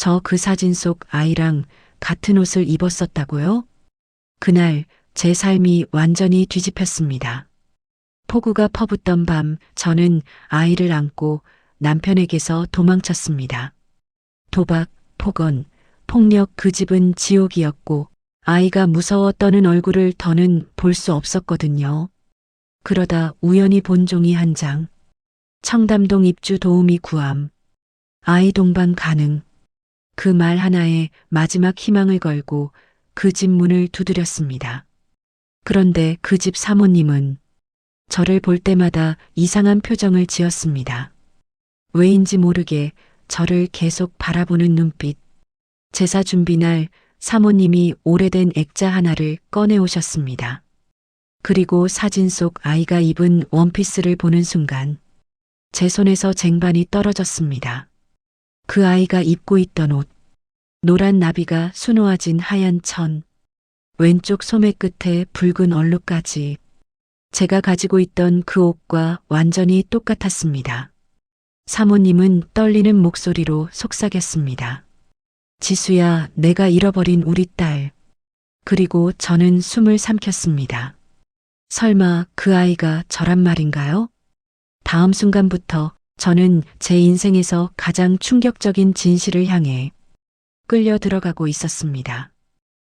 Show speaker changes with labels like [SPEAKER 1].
[SPEAKER 1] 저 그 사진 속 아이랑 같은 옷을 입었었다고요? 그날 제 삶이 완전히 뒤집혔습니다. 폭우가 퍼붓던 밤 저는 아이를 안고 남편에게서 도망쳤습니다. 도박, 폭언, 폭력 그 집은 지옥이었고 아이가 무서워 떠는 얼굴을 더는 볼 수 없었거든요. 그러다 우연히 본 종이 한 장. 청담동 입주 도우미 구함. 아이 동반 가능. 그 말 하나에 마지막 희망을 걸고 그 집 문을 두드렸습니다. 그런데 그 집 사모님은 저를 볼 때마다 이상한 표정을 지었습니다. 왜인지 모르게 저를 계속 바라보는 눈빛. 제사 준비 날 사모님이 오래된 액자 하나를 꺼내 오셨습니다. 그리고 사진 속 아이가 입은 원피스를 보는 순간 제 손에서 쟁반이 떨어졌습니다. 그 아이가 입고 있던 옷, 노란 나비가 수놓아진 하얀 천, 왼쪽 소매 끝에 붉은 얼룩까지 제가 가지고 있던 그 옷과 완전히 똑같았습니다. 사모님은 떨리는 목소리로 속삭였습니다. 지수야, 내가 잃어버린 우리 딸. 그리고 저는 숨을 삼켰습니다. 설마 그 아이가 저란 말인가요? 다음 순간부터 저는 제 인생에서 가장 충격적인 진실을 향해 끌려 들어가고 있었습니다.